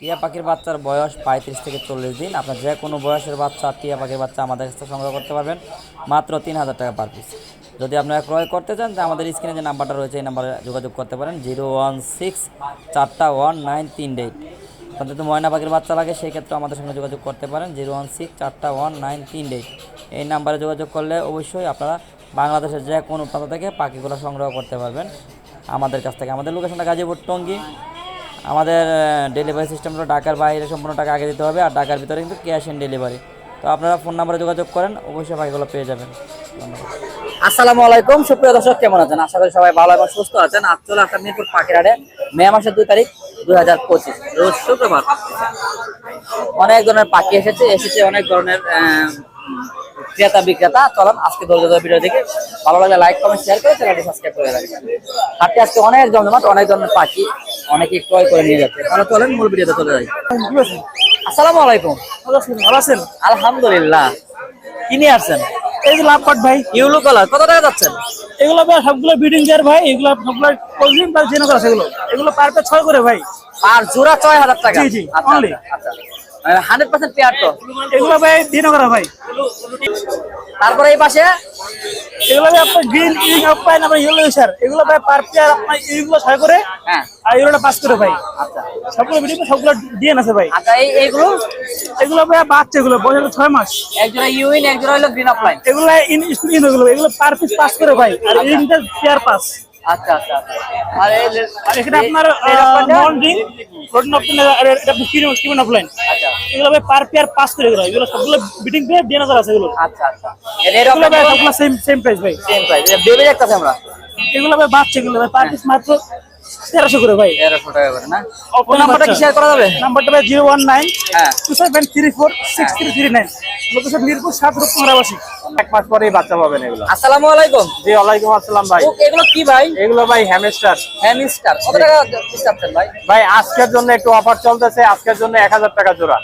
টিয়া পাখির বাচ্চার বয়স পঁয়ত্রিশ থেকে চল্লিশ দিন। আপনার যে কোনো বয়সের বাচ্চা, টিয়া পাখির বাচ্চা আমাদের কাছে সংগ্রহ করতে পারবেন। মাত্র তিন হাজার টাকা পার পিস যদি আপনারা ক্রয় করতে চান তাহলে আমাদের স্ক্রিনে যে নাম্বারটা রয়েছে, এই নাম্বারে যোগাযোগ করতে পারেন। জিরো ওয়ান সিক্স চারটা ওয়ান নাইন তিন এইট আপনাদের যদি ময়না পাখির বাচ্চা লাগে, সেই ক্ষেত্রে আমাদের সঙ্গে যোগাযোগ করতে পারেন। জিরো ওয়ান সিক্স চারটা ওয়ান নাইন তিন এইট এই নাম্বারে যোগাযোগ করলে অবশ্যই আপনারা বাংলাদেশের যে কোনো প্রান্ত থেকে পাখিগুলো সংগ্রহ করতে পারবেন। আমাদের কাছ থেকে আমাদের লোকেশনটা গাজীপুর টঙ্গী। আমাদের ডেলিভারি সিস্টেম হলো ঢাকার বাইরে সম্পূর্ণ টাকা আগে দিতে হবে আর ঢাকার ভিতরে কিন্তু ক্যাশ অন ডেলিভারি তো আপনারা ফোন নাম্বারে যোগাযোগ করেন, অবশ্যই পাখিগুলো পেয়ে যাবেন। আসসালামু আলাইকুম, সুপ্রিয় দর্শক, কেমন আছেন? আশা করি সবাই ভালো এবং সুস্থ আছেন। আজ চলে আসলাম মিরপুর পাখিরহাটে, মে মাসের দুই তারিখ, দুই হাজার পঁচিশ। রোজ শুক্রবার। অনেক ধরনের পাখি এসেছে এসেছে অনেক ধরনের ক্রেতা বিক্রেতা। চলুন, আজকে ধৈর্য ধরে ভিডিও দেখে। ভালো লাগলে লাইক কমেন্ট শেয়ার করে চ্যানেলটি সাবস্ক্রাইব করে রাখবেন। হাটে আজকে অনেক জমজমাট, অনেক ধরনের পাখি অনেকে ক্রয় করে নিয়ে যাচ্ছে। তাহলে চলেন মূল ভিডিওতে চলে যাই। আসসালামু আলাইকুম। ভালো আছেন? আলহামদুলিল্লাহ। কি নিয়ে আসছেন? এই যে লাভ পাট ভাই। Yellow colour. কত টাকা যাচ্ছেন? এগুলো ভাই সবগুলো দেয়ার ভাই এগুলো সবগুলো কোল্ডিং বা জেনো করা সেগুলো এগুলো। পার পে ছয় করে ভাই। আর জোড়া ছয় হাজার টাকা? জি, জি, আচ্ছা আচ্ছা হান্ড্রেড পার্সেন্ট পেয়ার তো? এগুলো ভাই দিনো করা ভাই। তারপরে এই পাশে? এগুলো ভাই আপনার গ্রিন ইং আপ পাই না ইয়েলো স্যার এগুলো ভাই পার পেয়ার আপনার এইগুলো ছয় করে। হ্যাঁ। আর এগুলোটা পাঁচ করে ভাই। আচ্ছা। সবগুলো বিডিং সবগুলো ডিএন আছে ভাই। আচ্ছা এই এইগুলো এগুলো ভাই বাচ্চা এগুলো বয়স ছয় মাস। একজোড়া ইউইন একজোড়া হলো গ্রিন অফলাইন এগুলো ইন স্ক্রিন এগুলো এগুলো পার পিস পাস করে ভাই। আর ইনটা পেয়ার পাস আচ্ছা। আর এখানে আপনার এই রকমটা? নন রিং প্রোটিন অপশন আর এটা কিরম কিরম অফলাইন আচ্ছা। এগুলো ভাই পার পেয়ার পাস করে এগুলো এগুলো সবগুলো বিটিং পেয়ার ডিএন আছে এগুলো। আচ্ছা আচ্ছা। এর সবগুলো সেম সেম প্রাইস ভাই। সেম প্রাইস বেবি দেখতেছি আমরা। এগুলো ভাই বাচ্চা এগুলো ভাই পার পিস মাত্র তেরোশো করে ভাই। তেরোশো টাকা করে না? ফোন নাম্বারটা কি শেয়ার করা যাবে? নাম্বারটা ভাই জিরো ওয়ান নাইন হ্যাঁ। Two seven three four six three three nine. Location Mirpur সাত রূপমারাবাসী এক মাস পরেই বাচ্চা পাবেন এগুলো। আসসালামু আলাইকুম। জি ওয়ালাইকুম আসসালাম ভাই। এগুলো কি ভাই? এগুলো ভাই হ্যামস্টার। হ্যামস্টার। কত টাকা পিস চাচ্ছেন ভাই? ভাই আজকের জন্য একটু অফার চলতেছে আজকের জন্য এক হাজার টাকা জোড়া।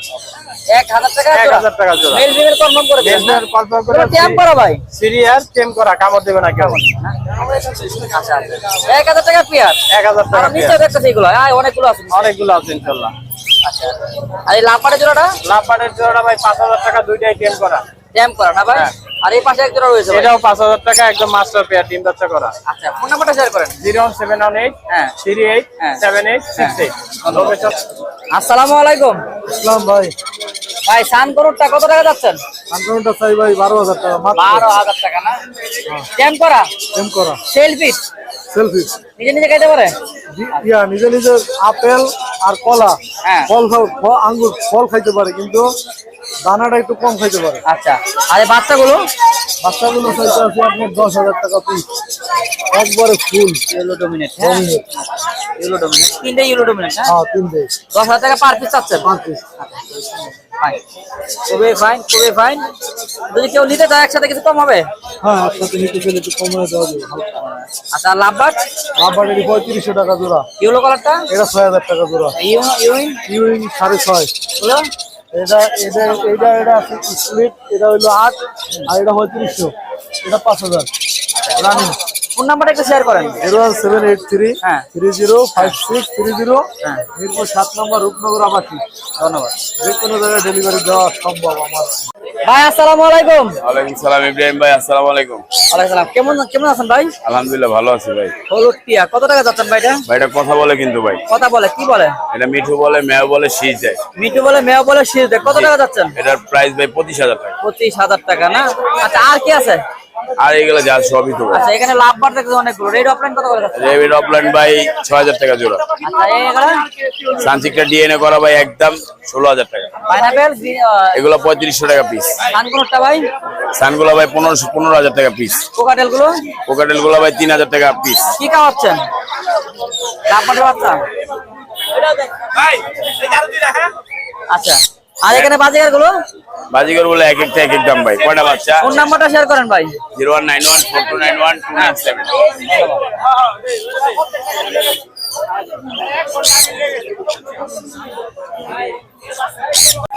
এক হাজার টাকা এক হাজার টাকা জোড়া। মেল ফিমেল কনফার্ম করে দিন Male-female করে ট্যাম্প করা ভাই। সিরিয়াস টেম করা কামড় দেবে না কেউ। আচ্ছা এক হাজার টাকা পেয়ার এক হাজার আর টাকা নিচে দেখতেছি এগুলো। হ্যাঁ অনেকগুলো আছে। অনেকগুলো আছে ইনশাল্লাহ। আচ্ছা। আর এই লাম্বারের জোড়াটা? লাভবানের জোড়া ভাই পাঁচ হাজার টাকা দুইটাই টেম করা। ট্যাম্প করা না ভাই? হ্যাঁ। আর এই পাশে এক জোড়া রয়েছে এটাও টাকা একদম মাস্টার পেয়ার তিন বাচ্চা করা। আচ্ছা ফোন নাম্বারটা শেয়ার করেন। হ্যাঁ। হ্যাঁ। আসসালামু আলাইকুম। ইসলাম ভাই। ভাই সান করুনটা কত টাকা যাচ্ছেন? চাই ভাই বারো টাকা মাত্র। বারো হাজার টাকা না? করা? এম করা। সেলফি সেলফি নিজে নিজে খাইতে পারে? ইয়া নিজে নিজে আপেল আর কলা হ্যাঁ। ফল আঙ্গুর ফল খাইতে পারে কিন্তু দানাটা একটু কম খাইতে পারে। আচ্ছা। আর বাচ্চাগুলো? বাচ্চাগুলো চাইতে আছে আপনার দশ হাজার টাকা পিস একবারে ফুল ডোমিনেট হ্যাঁ? ডোমিনেট তিনটে ডোমিনেট হ্যাঁ? হ্যাঁ তিনটে দশ হাজার টাকা পার পিস চাচ্ছেন পাঁচ পিস ফাইন খুবই ফাইন খুবই ফাইন যদি কেউ নিতে চায় একসাথে কিছু কম হবে? হ্যাঁ একসাথে নিতে গেলে একটু কমে দেওয়া যাবে আচ্ছা লাভবাট লাভবার? এটি পঁয়ত্রিশশো টাকা জোড়া। ইউলো কালারটা এটা ছয় হাজার টাকা জোড়া। ইউইন ইউইং সাড়ে ছয়। এটা এটা এটা এটা আছে স্প্লিট এটা হইল আট আর এটা পঁয়ত্রিশশো। এটা পাঁচ হাজার। রানিং। ফোন নাম্বারটা একটু শেয়ার করেন। Zero one seven eight three হ্যাঁ। Three zero five six three zero হ্যাঁ। মিরপুর সাত নম্বর রূপনগর আবাসী ধন্যবাদ। যে কোনো জায়গায় ডেলিভারি দেওয়া সম্ভব আমার। ভাই আসসালামু আলাইকুম। ওয়ালাইকুম সালাম ইব্রাহিম ভাই আসসালামু আলাইকুম। ওয়ালাইকুম সালাম। কেমন কেমন আছেন ভাই? আলহামদুলিল্লাহ ভালো আছি ভাই। হলুদ টিয়া কত টাকা যাচ্ছেন ভাই এটা ভাই এটা কথা বলে কিন্তু ভাই। কথা বলে কি বলে? এটা মিঠু বলে মেয় বলে শীষ দেয়। মিঠু বলে মেয় বলে শীষ দেয়। কত টাকা যাচ্ছেন? এটার প্রাইস ভাই পঁচিশ হাজার টাকা। পঁচিশ হাজার টাকা না? আচ্ছা আর কি আছে? আর এইগুলো যা সবই তো আচ্ছা এখানে লাভ বার দেখতে অনেকগুলো। রেড অফলাইন কত করে যাচ্ছে? রেভিড অফলাইন ভাই ছয় হাজার টাকা জোড়া। আচ্ছা সানসিকটা ডিএনএ করা ভাই একদম ষোলো হাজার টাকা পাইনাপেল এগুলো পঁয়ত্রিশশো টাকা পিস কানকুনটা ভাই? সানগুলো ভাই পনেরোশো পনেরো হাজার টাকা পিস কোকাটেলগুলো কোকাটেলগুলো ভাই তিন হাজার টাকা পিস কি খাওয়াচ্ছেন? লাভ বাটের বাচ্চা আচ্ছা। আর এখানে বাজিকারগুলো বাজিগর বলে এক একটা এক এক দাম ভাই। কয়টা বাচ্চা? ফোন নাম্বারটা শেয়ার করেন ভাই।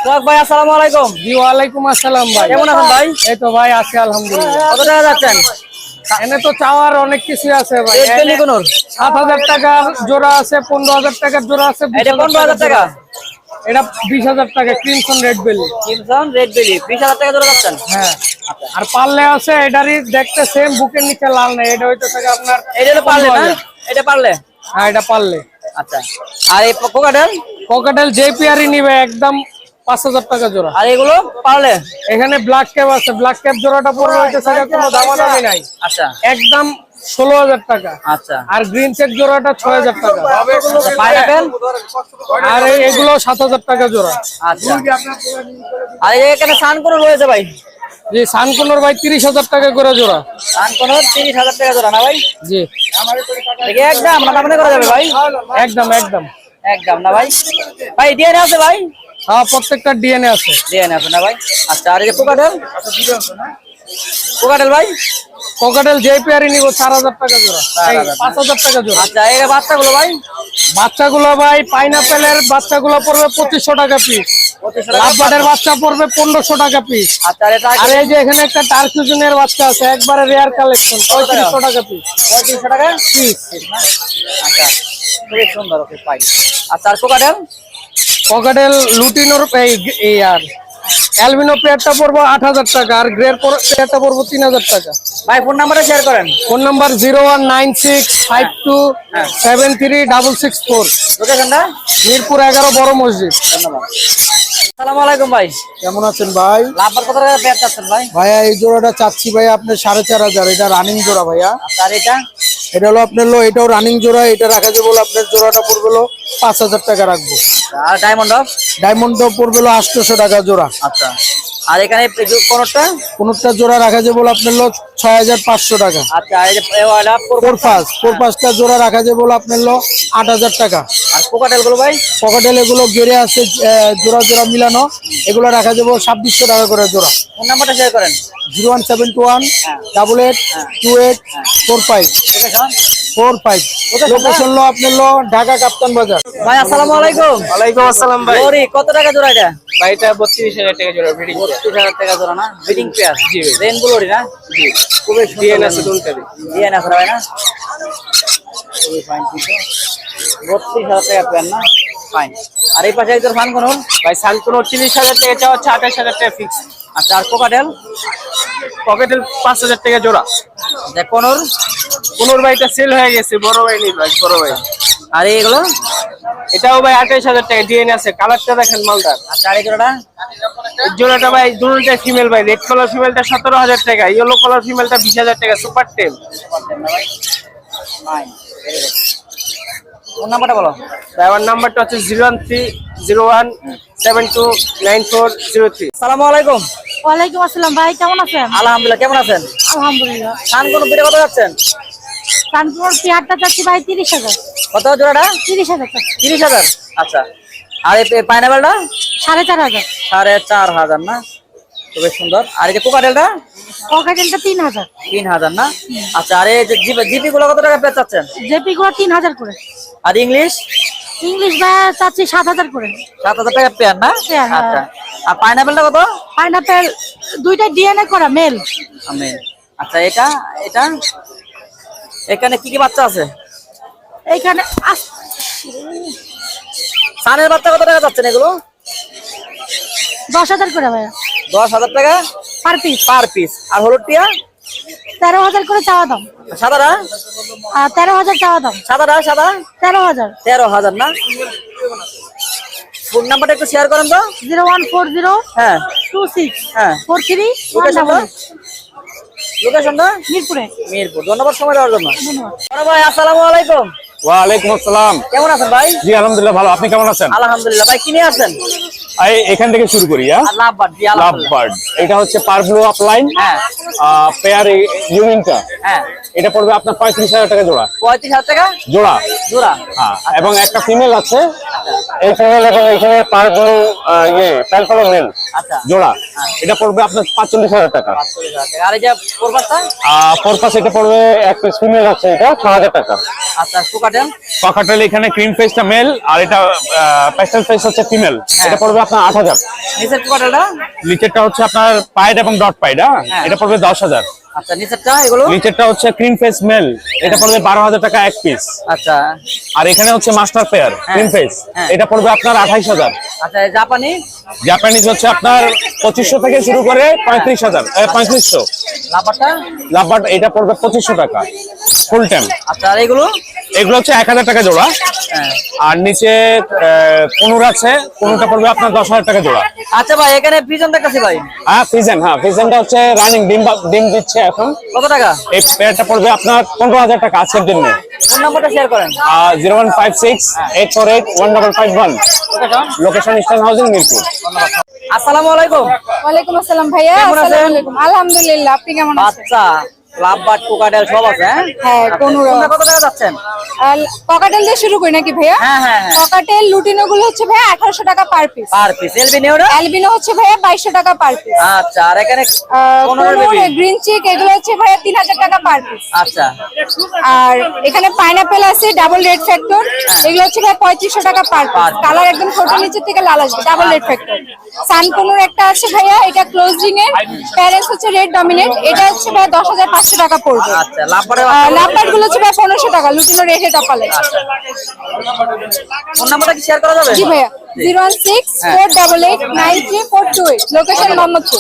সোহাগ ভাই আসসালামু আলাইকুম। জি ওয়ালাইকুম আসসালাম ভাই। কেমন আছেন ভাই? এই তো ভাই আছি আলহামদুলিল্লাহ। কত টাকা যাচ্ছেন? এনে তো চাওয়ার অনেক কিছু আছে ভাই। সাত হাজার টাকার জোড়া আছে পনেরো হাজার টাকার জোড়া আছে এটা পনেরো হাজার টাকা। এটা বিশ হাজার টাকা crimson red belly crimson red belly বিশ হাজার টাকা ধরে যাচ্ছেন? হ্যাঁ। আর পারলে আছে এটারই দেখতে সেম বুকের নিচে লাল নেই এটা হইতে থাকে আপনার এটা পারলে না? এটা পারলে? হ্যাঁ এটা পারলে। আচ্ছা। আর এই কোকাটেল কোকাটেল যে পিয়ারই নিবে একদম পাঁচ হাজার টাকা জোড়া। আর এগুলো পারলে? এখানে ব্ল্যাক ক্যাপ আছে ব্ল্যাক ক্যাপ জোড়াটা পড়বে হইতে থাকে কোনো দামাদামি নাই। আচ্ছা। একদম ষোলো হাজার টাকা। আচ্ছা। আর গ্রিন চেক জোড়াটা ছয় হাজার টাকা। পাইনাপেল আর এগুলো সাত হাজার টাকা জোড়া। আচ্ছা। আর এখানে সান কোনো রয়েছে ভাই? জি সানকুনোর ভাই তিরিশ হাজার টাকা করে জোড়া। সান কোনো তিরিশ হাজার টাকা জোড়া না ভাই? জি। একদম না করা যাবে ভাই? একদম একদম। একদম না ভাই? ভাই ডিএনএ আছে ভাই? হ্যাঁ প্রত্যেকটা ডিএনএ আছে। ডিএনএ আছে না ভাই? আচ্ছা আর এই যে কোকাটেল কোকাটেল ভাই? পকেটেল যে পেয়ারই নিব চার হাজার টাকা জোড়া। পাঁচ হাজার টাকা জোড়া। আচ্ছা এই বাচ্চাগুলো ভাই? বাচ্চাগুলো ভাই পাইনাপেলের বাচ্চাগুলো পড়বে পঁচিশশো টাকা পিস লাভবাটের বাচ্চা। পড়বে পনেরোশো টাকা পিস আচ্ছা আর এই যে এখানে একটা টার্কিউজনের বাচ্চা আছে একবারে রেয়ার কালেকশন পঁয়ত্রিশশো টাকা পিস পঁয়ত্রিশশো টাকা? পিস আচ্ছা খুবই সুন্দর ওকে পাই আচ্ছা আর কোকাটেল পকেটেল লুটিনোর এই আর। অ্যালবিনো পেয়ারটা পড়ব আট হাজার টাকা আর গ্রের পেয়ারটা পড়ব তিন হাজার টাকা। ভাই ফোন নাম্বারটা শেয়ার করেন। Phone number zero one nine six five two seven three double six four. লোকেশনটা মিরপুর এগারো বড় মসজিদ। ধন্যবাদ। আসসালামু আলাইকুম ভাই। কেমন আছেন ভাই? লাভবার কত টাকা পেয়ার চাচ্ছেন ভাই? ভাইয়া এই জোড়াটা চাচ্ছি ভাই আপনার সাড়ে চার হাজার। এটা রানিং জোড়া ভাইয়া। আর এটা? এটা হলো আপনার লো এটাও রানিং জোড়া এটা রাখা যাবে হলো আপনার জোড়াটা পড়বে লো পাঁচ হাজার টাকা রাখব। আর ডায়মন্ড ডায়মন্ড পড়বে হলো আটশোশো টাকা জোড়া। আচ্ছা। আর এখানে কোনটা? কোনটা জোড়া রাখা যাবে হলো আপনার হলো ছয় হাজার পাঁচশো টাকা। আচ্ছা পাঁচটা জোড়া রাখা যাবে হলো আপনার হলো আট হাজার টাকা। আর কোকাটেলগুলো ভাই? পকেটেল এগুলো গেড়ে আছে জোড়া জোড়া মিলানো এগুলো রাখা যাবে ছাব্বিশশো টাকা করে জোড়া। ফোন নাম্বারটা শেয়ার করেন। Zero one seven two one double eight two eight four five. Four five location হলো আপনার হলো ঢাকা কাপ্তান বাজার ভাই আসসালামু আলাইকুম। ওয়ালাইকুম আসসালাম ভাই। কত টাকা জোড়া এটা? ভাই এটা বত্রিশ হাজার টাকা জোড়া ব্রিডিং বত্রিশ হাজার টাকা জোড়া না? বিডিং পেয়ার জি রেনবো লরি না? জি। খুবই ডিএন আছে দুটারই ডিএন আছে ভাই না? খুবই ফাইন কিন্তু বত্রিশ হাজার টাকা পেয়ার না? ফাইন আর এই পাশে একজন ফান কোন ভাই সানকুনো তিরিশ হাজার টাকা চাওয়া হচ্ছে আঠাশ হাজার টাকা ফিক্স আচ্ছা আর কোকাটেল পকেটের পাঁচ হাজার টাকা জোড়া। কোনোর পনেরো ভাইটা সেল হয়ে গেছে বড় ভাই নিল ভাই বড় ভাই। আর এইগুলো এটাও ভাই আঠাইশ হাজার টাকা ডিএনএ আছে কালারটা দেখেন মালদার। আচ্ছা আর এই জোড়াটা ভাই দুটোটাই ফিমেল ভাই রেড কালার ফিমেলটা সতেরো হাজার টাকা ইয়েলো কালার ফিমেলটা বিশ হাজার টাকা সুপার ফোন নাম্বারটা বলো। আমার নাম্বারটা হচ্ছে zero one three zero one seven two nine four zero three. আসসালামু আলাইকুম। ওয়ালাইকুম আসসালাম ভাই কেমন আছেন? আলহামদুলিল্লাহ কেমন আছেন? আলহামদুলিল্লাহ। খান কোন পিঠে কত যাচ্ছেন? কানপুর পেয়ারটা চাচ্ছি ভাই তিরিশ হাজার। কত জোড়াটা? তিরিশ হাজার তিরিশ হাজার? আচ্ছা। আর এই পাইনাপেলটা? সাড়ে চার হাজার। সাড়ে চার হাজার না? খুবই সুন্দর। আর এই যে কোকাটেলটা? পকেটেলটা তিন হাজার। তিন হাজার না? আচ্ছা আর এই যে জিপি গুলো কত টাকা পেয়ে চাচ্ছেন? জেপি গুলো তিন হাজার করে। আর ইংলিশ? ইংলিশ ভাই চাচ্ছি সাত হাজার করে। সাত হাজার টাকা পেয়ার না? হ্যাঁ। আচ্ছা। আর পাইনাপেলটা কত? পাইনাপেল দুইটা ডিএনএ করা মেল আমি আচ্ছা এটা এটা? এখানে কি কি বাচ্চা আছে? এখানে সানের বাচ্চা কত টাকা যাচ্ছেন এগুলো? দশ হাজার করে ভাইয়া। দশ হাজার টাকা? পার পিস পার পিস আর হলুদ টিয়া তেরো হাজার করে চাওয়া দাম। সাদাটা? আর তেরো হাজার চাওয়া দাম। সাদাটা সাদা? তেরো হাজার। তেরো হাজার না? ফোন নাম্বারটা একটু শেয়ার করেন তো। জিরো ওয়ান ফোর জিরো হ্যাঁ। টু সিক্স হ্যাঁ। ফোর থ্রি লোকেশনটা লোকেশনটা মিরপুরে। মিরপুর। ধন্যবাদ সময় দেওয়ার জন্য। ধন্যবাদ। ভাই আসসালামু আলাইকুম। ওয়ালাইকুম আসসালাম। কেমন আছেন ভাই? জি আলহামদুলিল্লাহ ভালো। আপনি কেমন আছেন? আলহামদুলিল্লাহ। ভাই কিনে এই এখান থেকে শুরু করি হ্যাঁ? লাভ বার্ড এটা হচ্ছে পার ব্লু আপলাইন হ্যাঁ। পেয়ার ইউনিনটা হ্যাঁ। এটা পড়বে আপনার পঁয়ত্রিশ হাজার টাকা জোড়া। পঁয়ত্রিশ হাজার টাকা? জোড়া। জোড়া। হ্যাঁ এবং একটা ফিমেল আছে। এই ফিমেল এবং এখানে পার ব্লু ইয়ে প্যান মেল আচ্ছা। জোড়া। এটা পড়বে আপনার পাঁচচল্লিশ হাজার টাকা। আর এই যে কোরবাসটা এটা পড়বে এক পিস ফিমেল আছে এটা ছ হাজার টাকা। আচ্ছা কোকাটেল? কোকাটেল এখানে ক্রিম ফেসটা মেল আর এটা প্যাস্টেল ফেস হচ্ছে ফিমেল এটা পড়বে আপনার আট হাজার। নিচের কোকাটেলটা? নিচেরটা হচ্ছে আপনার পাইড এবং ডট পাইড হ্যাঁ? হ্যাঁ। এটা পড়বে দশ হাজার। আচ্ছা নিচেরটা এগুলো? নিচেরটা হচ্ছে ক্রিম ফেস মেল এটা পড়বে বারো হাজার টাকা এক পিস আচ্ছা। আর এখানে হচ্ছে মাস্টার পেয়ার ক্রিম ফেস হ্যাঁ। এটা পড়বে আপনার আঠাইশ হাজার। আচ্ছা জাপানি? জাপানিজ হচ্ছে আপনার পঁচিশশো থেকে শুরু করে পঁয়ত্রিশ হাজার পঁয়ত্রিশশো। লাভাটা এটা পড়বে পঁচিশশো টাকা ফুল টাইম আচ্ছা আর এগুলো? এগুলো হচ্ছে এক হাজার টাকা জোড়া। হ্যাঁ। আর নিচে কোনুর আছে কোনুটা পড়বে আপনার দশ হাজার টাকা জোড়া। আচ্ছা ভাই এখানে পিজন দেখতেছি ভাই। হ্যাঁ ফিজেন হ্যাঁ ফিজেনটা হচ্ছে রানিং ডিম ডিম দিচ্ছে এখন। কত টাকা? এই পেয়ারটা পড়বে আপনার পনেরো হাজার টাকা আজকের জন্য ফোন নাম্বারটা শেয়ার করেন। Zero one five six eight four eight one double five one location eastern housing Mirpur আসসালামু আলাইকুম। ওয়ালাইকুম আসসালাম ভাইয়া? আসসালামু আলাইকুম। আলহামদুলিল্লাহ আপনি কেমন আছেন? বাচ্চা। লাভবাট হ্যাঁ, দিয়ে শুরু করি নাকি ভাইয়া? লুটিনো গুলো হচ্ছে ভাইয়া টাকা পার পিস হচ্ছে ভাইয়া টাকা পার পিস এগুলো হচ্ছে ভাইয়া 3000 টাকা পার পিস আর এখানে আছে ডাবল ফ্যাক্টর এগুলো হচ্ছে ভাইয়া 3500 টাকা পার পিস কালার একদম থেকে লাল ডাবল ফ্যাক্টর একটা আছে ভাইয়া এটা ক্লোজিং এর। প্যারেন্টস হচ্ছে রেড ডমিনেট এটা হচ্ছে ভাইয়া 10500 পনেরোশো টাকা পড়বে। লাম্বারগুলো হচ্ছে ভাই পনেরোশো টাকা লুটিনো রেখে টাপালে zero one six four double eight nine three four two eight. Location Mohammadpur.